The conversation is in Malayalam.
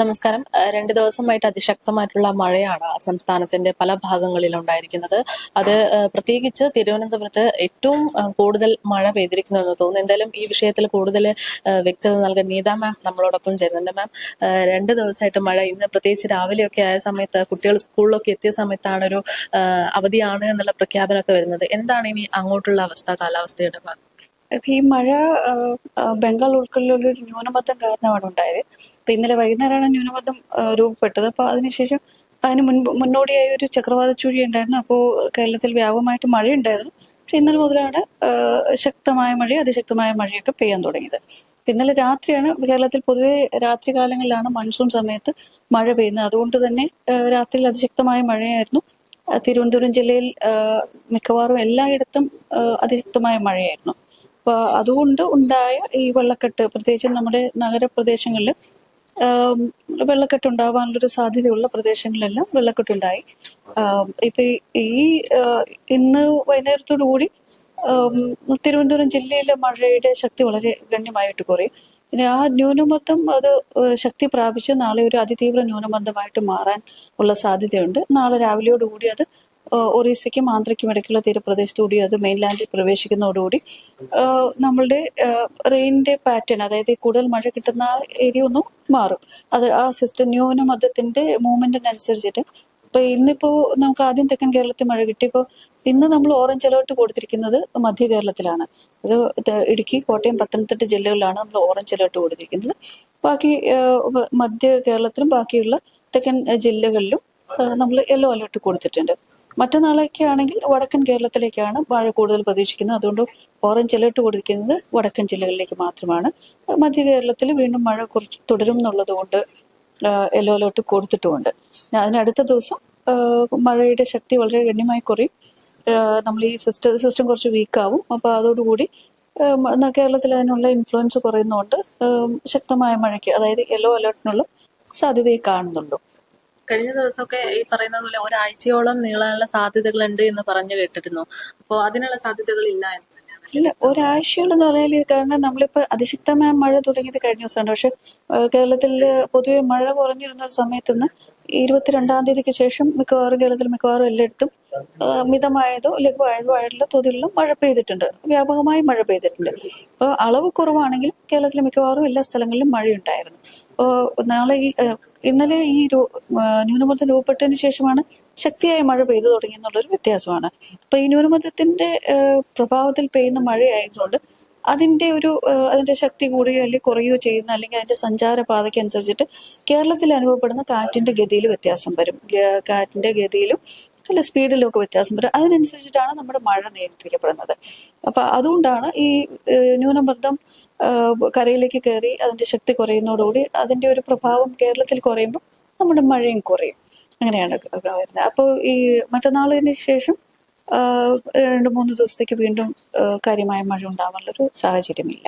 നമസ്കാരം. രണ്ട് ദിവസമായിട്ട് അതിശക്തമായിട്ടുള്ള മഴയാണ് സംസ്ഥാനത്തിന്റെ പല ഭാഗങ്ങളിൽ ഉണ്ടായിരിക്കുന്നത് അത് പ്രത്യേകിച്ച് തിരുവനന്തപുരത്ത് ഏറ്റവും കൂടുതൽ മഴ പെയ്തിരിക്കുന്നു എന്ന് തോന്നുന്നു. എന്തായാലും ഈ വിഷയത്തിൽ കൂടുതൽ വ്യക്തത നൽകാൻ നീത മാം നമ്മളോടൊപ്പം ചേരുന്നുണ്ട്. മാം രണ്ട് ദിവസമായിട്ട് മഴ ഇന്ന് പ്രത്യേകിച്ച് രാവിലെയൊക്കെ ആയ സമയത്ത് കുട്ടികൾ സ്കൂളിലൊക്കെ എത്തിയ സമയത്താണ് ഒരു അവധിയാണ് എന്നുള്ള പ്രഖ്യാപനമൊക്കെ വരുന്നത്. എന്താണ് ഇനി അങ്ങോട്ടുള്ള അവസ്ഥ കാലാവസ്ഥയുടെ ഭാഗം ഇപ്പൊ ഈ മഴ ബംഗാൾ ഉൾക്കടലിലുള്ള ഒരു ന്യൂനമർദ്ദം കാരണമാണ് ഉണ്ടായത്. അപ്പൊ ഇന്നലെ വൈകുന്നേരമാണ് ന്യൂനമർദ്ദം രൂപപ്പെട്ടത്. അപ്പൊ അതിനുശേഷം അതിന് മുൻപ് മുന്നോടിയായി ഒരു ചക്രവാത ചുഴി ഉണ്ടായിരുന്നു. അപ്പോൾ കേരളത്തിൽ വ്യാപകമായിട്ട് മഴ ഉണ്ടായിരുന്നു പക്ഷെ ഇന്നലെ മുതലാണ് ശക്തമായ മഴ അതിശക്തമായ മഴയൊക്കെ പെയ്യാൻ തുടങ്ങിയത്. ഇന്നലെ രാത്രിയാണ് കേരളത്തിൽ പൊതുവെ രാത്രി കാലങ്ങളിലാണ് മൺസൂൺ സമയത്ത് മഴ പെയ്യുന്നത്. അതുകൊണ്ട് തന്നെ രാത്രിയിൽ അതിശക്തമായ മഴയായിരുന്നു. തിരുവനന്തപുരം ജില്ലയിൽ മിക്കവാറും എല്ലായിടത്തും അതിശക്തമായ മഴയായിരുന്നു. അപ്പൊ അതുകൊണ്ട് ഉണ്ടായ ഈ വെള്ളക്കെട്ട് പ്രത്യേകിച്ച് നമ്മുടെ നഗരപ്രദേശങ്ങളിൽ വെള്ളക്കെട്ട് ഉണ്ടാവാനുള്ളൊരു സാധ്യതയുള്ള പ്രദേശങ്ങളിലെല്ലാം വെള്ളക്കെട്ടുണ്ടായി. ഇപ്പൊ ഈ- ഇന്ന് വൈകുന്നേരത്തോടു കൂടി ആം, തിരുവനന്തപുരം ജില്ലയിലെ മഴയുടെ ശക്തി വളരെ ഗണ്യമായിട്ട് കുറയും. പിന്നെ ആ ന്യൂനമർദ്ദം അത് ശക്തി പ്രാപിച്ച് നാളെ ഒരു അതിതീവ്ര ന്യൂനമർദ്ദമായിട്ട് മാറാൻ ഉള്ള സാധ്യതയുണ്ട്. നാളെ രാവിലെയോടുകൂടി അത് ഒറീസയ്ക്കും ആന്ധ്രയ്ക്കും ഇടയ്ക്കുള്ള തീരപ്രദേശത്തുകൂടി അത് മെയിൻലാൻഡിൽ പ്രവേശിക്കുന്നതോടുകൂടി നമ്മളുടെ റെയിനിന്റെ പാറ്റേൺ അതായത് കൂടുതൽ മഴ കിട്ടുന്ന ഏരിയ ഒന്നും മാറും. അത് ആ സിസ്റ്റം ന്യൂനമർദ്ദത്തിന്റെ മൂവ്മെന്റിനനുസരിച്ചിട്ട് ഇപ്പൊ ഇന്നിപ്പോ നമുക്ക് ആദ്യം തെക്കൻ കേരളത്തിൽ മഴ കിട്ടി. ഇപ്പോ ഇന്ന് നമ്മൾ ഓറഞ്ച് അലേർട്ട് കൊടുത്തിരിക്കുന്നത് മധ്യ കേരളത്തിലാണ്. അത് ഇടുക്കി കോട്ടയം പത്തനംതിട്ട ജില്ലകളിലാണ് നമ്മൾ ഓറഞ്ച് അലേർട്ട് കൊടുത്തിരിക്കുന്നത്. ബാക്കി മധ്യ കേരളത്തിലും ബാക്കിയുള്ള തെക്കൻ ജില്ലകളിലും നമ്മൾ യെല്ലോ അലേർട്ട് കൊടുത്തിട്ടുണ്ട്. മറ്റന്നാളൊക്കെ ആണെങ്കിൽ വടക്കൻ കേരളത്തിലേക്കാണ് മഴ കൂടുതൽ പ്രതീക്ഷിക്കുന്നത്. അതുകൊണ്ട് ഓറഞ്ച് അലേർട്ട് കൊടുക്കുന്നത് വടക്കൻ ജില്ലകളിലേക്ക് മാത്രമാണ്. മധ്യ കേരളത്തിൽ വീണ്ടും മഴ കുറച്ച് തുടരും എന്നുള്ളത് കൊണ്ട് യെല്ലോ അലേർട്ട് കൊടുത്തിട്ടുമുണ്ട്. അതിനടുത്ത ദിവസം മഴയുടെ ശക്തി വളരെ ഗണ്യമായി കുറയും. നമ്മൾ ഈ സിസ്റ്റം സിസ്റ്റം കുറച്ച് വീക്കാവും അപ്പോൾ അതോടുകൂടി കേരളത്തിൽ അതിനുള്ള ഇൻഫ്ലുവൻസ് കുറയുന്നതുകൊണ്ട് ശക്തമായ മഴയ്ക്ക് അതായത് യെല്ലോ അലേർട്ടിനുള്ള സാധ്യതയെ കാണുന്നുള്ളൂ കഴിഞ്ഞ ദിവസമൊക്കെ ഈ പറയുന്നത് പോലെ ഒരാഴ്ചയോളം നീളാനുള്ള സാധ്യതകളുണ്ട് എന്ന് പറഞ്ഞു കേട്ടിരുന്നു. അപ്പോൾ അതിനുള്ള സാധ്യതകൾ ഇല്ല എന്ന് ഇല്ല ഒരാഴ്ചകളെന്ന് പറഞ്ഞാൽ കാരണം നമ്മളിപ്പോൾ അതിശക്തമായ മഴ തുടങ്ങിയത് കഴിഞ്ഞ ദിവസമാണ്. പക്ഷെ കേരളത്തിൽ പൊതുവെ മഴ കുറഞ്ഞിരുന്ന ഒരു സമയത്ത് നിന്ന് ഇരുപത്തിരണ്ടാം തീയതിക്ക് ശേഷം മിക്കവാറും കേരളത്തിൽ മിക്കവാറും എല്ലായിടത്തും മിതമായതോ ലഘുവായതോ ആയിട്ടുള്ള തോതിലുള്ള മഴ പെയ്തിട്ടുണ്ട്. വ്യാപകമായി മഴ പെയ്തിട്ടുണ്ട്. അപ്പോൾ അളവ് കുറവാണെങ്കിലും കേരളത്തിലെ മിക്കവാറും എല്ലാ സ്ഥലങ്ങളിലും മഴയുണ്ടായിരുന്നു. നാളെ ഈ ഇന്നലെ ഈ ന്യൂനമർദ്ദം രൂപപ്പെട്ടതിന് ശേഷമാണ് ശക്തിയായ മഴ പെയ്തു തുടങ്ങി എന്നുള്ളൊരു വ്യത്യാസമാണ്. അപ്പൊ ഈ ന്യൂനമർദ്ദത്തിന്റെ പ്രഭാവത്തിൽ പെയ്യുന്ന മഴയായതുകൊണ്ട് അതിന്റെ ഒരു അതിന്റെ ശക്തി കൂടുകയോ അല്ലെങ്കിൽ കുറയുകയോ ചെയ്യുന്ന അല്ലെങ്കിൽ അതിന്റെ സഞ്ചാരപാതയ്ക്ക് അനുസരിച്ചിട്ട് കേരളത്തിൽ അനുഭവപ്പെടുന്ന കാറ്റിന്റെ ഗതിയിൽ വ്യത്യാസം വരും. കാറ്റിന്റെ ഗതിയിലും അല്ല സ്പീഡിലും ഒക്കെ വ്യത്യാസം വരും. അതിനനുസരിച്ചിട്ടാണ് നമ്മുടെ മഴ നിയന്ത്രിക്കപ്പെടുന്നത്. അപ്പൊ അതുകൊണ്ടാണ് ഈ ന്യൂനമർദ്ദം കരയിലേക്ക് കയറി അതിന്റെ ശക്തി കുറയുന്നതോടുകൂടി അതിന്റെ ഒരു പ്രഭാവം കേരളത്തിൽ കുറയുമ്പോൾ നമ്മുടെ മഴയും കുറയും. അങ്ങനെയാണ് വരുന്നത് അപ്പോൾ ഈ മറ്റന്നാളിന് ശേഷം രണ്ട് മൂന്ന് ദിവസത്തേക്ക് വീണ്ടും കാര്യമായ മഴ ഉണ്ടാവാനുള്ളൊരു സാഹചര്യമില്ല.